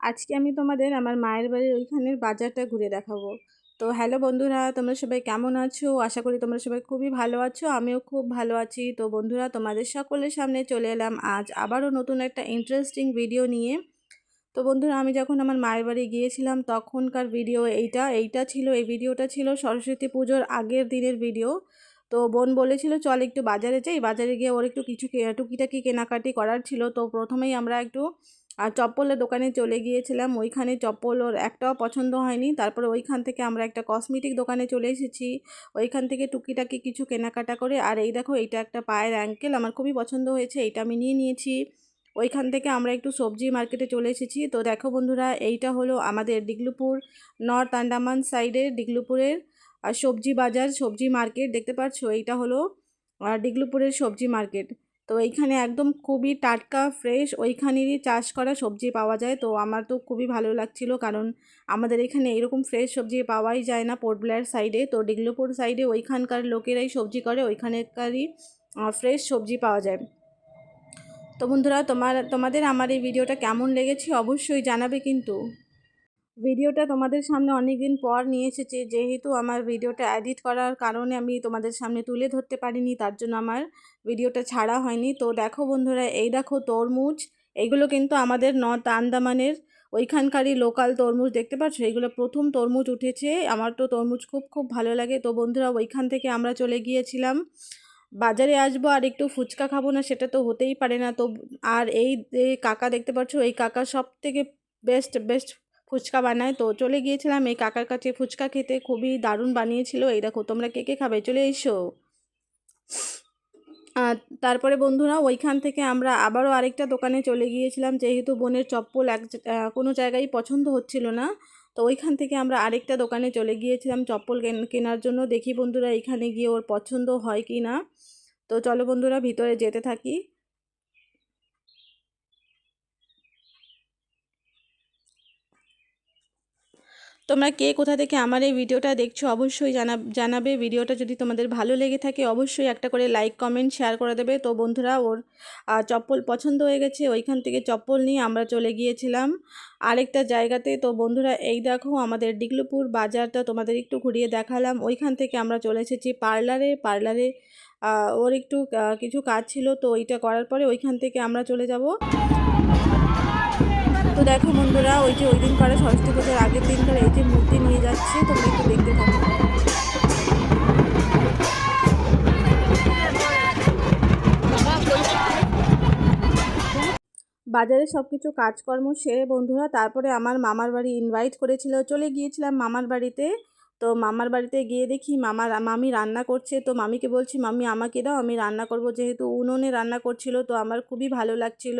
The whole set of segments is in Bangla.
আজকে আমি তোমাদের আমার মায়ের বাড়ির ওইখানের বাজারটা ঘুরে দেখাবো। তো হ্যালো বন্ধুরা, তোমরা সবাই কেমন আছো? আশা করি তোমরা সবাই খুবই ভালো আছো, আমিও খুব ভালো আছি। তো বন্ধুরা, তোমাদের সকলের সামনে চলে এলাম আজ আবারও নতুন একটা ইন্টারেস্টিং ভিডিও নিয়ে। তো বন্ধুরা, আমি যখন আমার মায়ের বাড়ি গিয়েছিলাম, তখনকার ভিডিও এইটা এইটা ছিল, এই ভিডিওটা ছিল সরস্বতী পুজোর আগের দিনের ভিডিও তো বোন বলেছিল, চল একটু বাজারে যাই। বাজারে গিয়ে ওর একটু কিছু টুকিটাকি কেনাকাটি করার ছিল। তো প্রথমেই আমরা একটু আর চপ্পলের দোকানে চলে গিয়েছিলাম। ওইখানে চপ্পল ওর একটাও পছন্দ হয়নি। তারপর ওইখান থেকে আমরা একটা কসমেটিক দোকানে চলে এসেছি। ওইখান থেকে টুকিটাকি কিছু কেনাকাটা করে। আর এই দেখো, এইটা একটা পায়ের অ্যাঙ্কেল। আমার খুবই পছন্দ হয়েছে। এইটা আমি নিয়ে নিয়েছি। ওইখান থেকে আমরা একটু সবজি মার্কেটে চলে এসেছি। তো দেখো বন্ধুরা, এইটা হলো আমাদের ডিগলুপুর নর্থ আন্ডামান সাইডের ডিগলুপুরের সবজি বাজার, সবজি মার্কেট দেখতে পাচ্ছ এইটা হলো ডিগলুপুরের সবজি মার্কেট তো এইখানে একদম খুবই টাটকা ফ্রেশ ওইখানেরই চাষ করা সবজি পাওয়া যায়। তো আমার তো খুবই ভালো লাগছিল কারণ আমাদের এখানে এরকম ফ্রেশ সবজি পাওয়াই যায় না পোর্ট ব্লেয়ার সাইডে তো ডিগলুপুর সাইডে ওইখানকার লোকেরাই সবজি করে ওইখানকারই ফ্রেশ সবজি পাওয়া যায়। তো বন্ধুরা, তোমার, তোমাদের আমার এই ভিডিওটা কেমন লেগেছে অবশ্যই জানাবে কিন্তু। ভিডিওটা তোমাদের সামনে অনেক দিন পর নিয়ে এসেছি। যেহেতু আমার ভিডিওটা এডিট করার কারণে আমি তোমাদের সামনে তুলে ধরতে পারিনি, তার জন্য আমার ভিডিওটা ছাড়া হয়নি। তো দেখো বন্ধুরা, এই দেখো তরমুজ, এগুলো কিন্তু আমাদের নর্থ আন্দামানের ওইখানকারই লোকাল তরমুজ, দেখতে পাচ্ছ? এগুলো প্রথম তরমুজ উঠেছে। আমার তো তরমুজ খুব খুব ভালো লাগে। তো বন্ধুরা, ওইখান থেকে আমরা চলে গিয়েছিলাম। বাজারে আসব আর একটু ফুচকা খাব না, সেটা তো হতেই পারে না। তো, আর এই কাকা দেখতে পাচ্ছ, এই কাকা সব থেকে বেস্ট বেস্ট ফুচকা বানায়। তো চলে গিয়েছিলাম এই কাকার কাছে ফুচকা খেতে। খুবই দারুণ বানিয়েছিল। এই দেখো, তোমরা কে কে খাবে? চলে এসো। তারপরে বন্ধুরা, ওইখান থেকে আমরা আবারও আরেকটা দোকানে চলে গিয়েছিলাম। যেহেতু বোনের চপ্পল এক কোনো জায়গায় পছন্দ হচ্ছিল না, তো ওইখান থেকে আমরা আরেকটা দোকানে চলে গিয়েছিলাম চপ্পল কেনার জন্য। দেখি বন্ধুরা, এখানে গিয়ে ওর পছন্দ হয় কি না তো চলো বন্ধুরা, ভিতরে যেতে থাকি। তোমরা কে কোথা থেকে আমার এই ভিডিওটা দেখছ অবশ্যই জানা, জানাবে। ভিডিওটা যদি তোমাদের ভালো লেগে থাকে অবশ্যই একটা করে লাইক কমেন্ট শেয়ার করে দেবে। তো বন্ধুরা, ওর চপ্পল পছন্দ হয়ে গেছে, ওইখান থেকে চপ্পল নিয়ে আমরা চলে গিয়েছিলাম আরেকটা জায়গাতে। তো বন্ধুরা, এই দেখো আমাদের ডিগলুপুর বাজারটা, তোমাদের একটু ঘুরিয়ে দেখালাম। ওইখান থেকে আমরা চলে এসেছি পার্লারে পার্লারে ওর একটু কিছু কাজ ছিল, তো ওইটা করার পরে ওইখান থেকে আমরা চলে যাব। তো দেখো বন্ধুরা, ওই যে ওই দিন করে সরস্বতী পুজোর আগের দিনকার করে এই যে মূর্তি নিয়ে যাচ্ছে, তোমরা একটু দেখতে থাকো। বাজারে সব কিছু কাজকর্ম সেরে বন্ধুরা, তারপরে আমার মামার বাড়ি ইনভাইট করেছিল, চলে গিয়েছিলাম মামার বাড়িতে। তো মামার বাড়িতে গিয়ে দেখি মামার মামি রান্না করছে। তো মামিকে বলছি, মামি আমাকে দাও, আমি রান্না করব। যেহেতু উনুনে রান্না করছিল, তো আমার খুবই ভালো লাগছিল।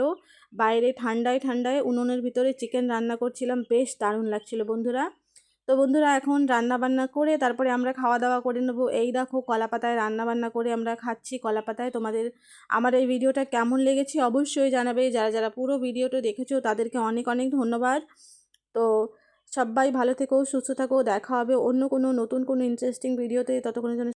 বাইরে ঠান্ডায় ঠান্ডায় উনুনের ভিতরে চিকেন রান্না করছিলাম, বেশ দারুণ লাগছিল বন্ধুরা। তো বন্ধুরা, এখন রান্না বান্না করে তারপরে আমরা খাওয়া দাওয়া করে নেব। এই দেখো কলা পাতায় রান্না বান্না করে আমরা খাচ্ছি কলা পাতায় তোমাদের, আমার এই ভিডিওটা কেমন লেগেছে অবশ্যই জানাবে। যারা যারা পুরো ভিডিওটা দেখেছ, তাদেরকে অনেক অনেক ধন্যবাদ। তো সবাই ভালো থেকো, সুস্থ থাকো, দেখা হবে অন্য কোনো নতুন কোনো ইন্টারেস্টিং ভিডিওতে ততক্ষণের জন্য